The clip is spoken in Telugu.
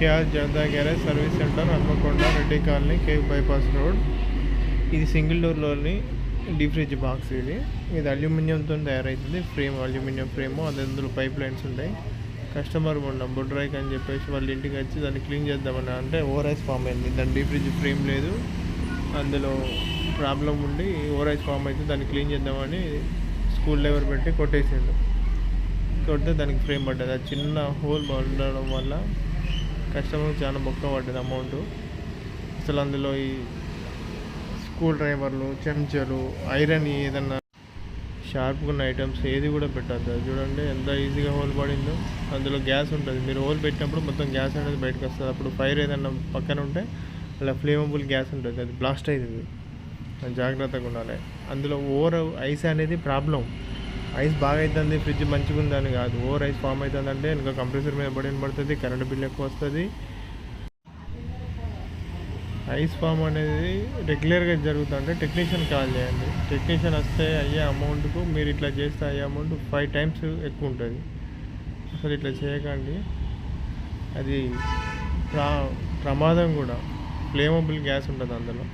Cash Janata garage service centre Hanmakonda Reddy colony cave bypass road. ఇది సింగిల్ డోర్లోని డీప్ ఫ్రిడ్జ్ బాక్స్ ఇది. ఇది అల్యూమినియంతో తయారవుతుంది ఫ్రేమ్ అల్యూమినియం ఫ్రేమ్ అది అందులో పైప్ లైన్స్ ఉంటాయి. కస్టమర్ మొన్న బొడ్రాయిక్ అని చెప్పేసి వాళ్ళ ఇంటికి వచ్చి దాన్ని క్లీన్ చేద్దామని అంటే ఓవరైజ్ ఫామ్ అయింది. దాని డీప్ ఫ్రిడ్జ్ ఫ్రేమ్ లేదు. అందులో ప్రాబ్లం ఉండి ఓవరైజ్ ఫామ్ అయితే దాన్ని క్లీన్ చేద్దామని స్కూల్ లెవెల్ పెట్టి కొట్టేసిండు. కొడితే దానికి ఫ్రేమ్ పడ్డది. ఆ చిన్న హోల్ ఉండడం వల్ల కస్టమర్ చాలా బొక్క పడ్డది అమౌంట్ అసలు అందులో ఈ స్కూల్ డ్రైవర్లు చెంచాలు ఐరన్ ఏదన్నా షార్ప్గా ఉన్న ఐటమ్స్ ఏది కూడా పెట్టద్దు. అది చూడండి ఎంత ఈజీగా హోల్ పడిందో. అందులో గ్యాస్ ఉంటుంది. మీరు హోల్ పెట్టినప్పుడు మొత్తం గ్యాస్ అనేది బయటకు వస్తుంది. అప్పుడు ఫైర్ ఏదన్నా పక్కన ఉంటే అలా ఫ్లేమబుల్ గ్యాస్ ఉంటుంది. అది బ్లాస్ట్ అవుతుంది అది జాగ్రత్తగా ఉండాలి. అందులో ఓవర్ ఐస్ అనేది ప్రాబ్లం ఐస్ బాగా అవుతుంది ఫ్రిడ్జ్ మంచిగా ఉందని కాదు. ఓవర్ ఐస్ ఫామ్ అవుతుంది అంటే ఇంకా కంప్రెసర్ మీద పడిన పడుతుంది కరెంట్ బిల్ ఎక్కువ వస్తుంది ఐస్ ఫామ్ అనేది రెగ్యులర్గా జరుగుతుంటే టెక్నీషియన్ కాల్ చేయండి. టెక్నీషియన్ వస్తే అయ్యే అమౌంట్కు మీరు ఇట్లా చేస్తే అయ్యే అమౌంట్ ఫైవ్ టైమ్స్ ఎక్కువ ఉంటుంది అసలు ఇట్లా చేయకండి. అది ప్రా ప్రమాదం కూడా. ఫ్లేమబుల్ గ్యాస్ ఉంటుంది అందులో.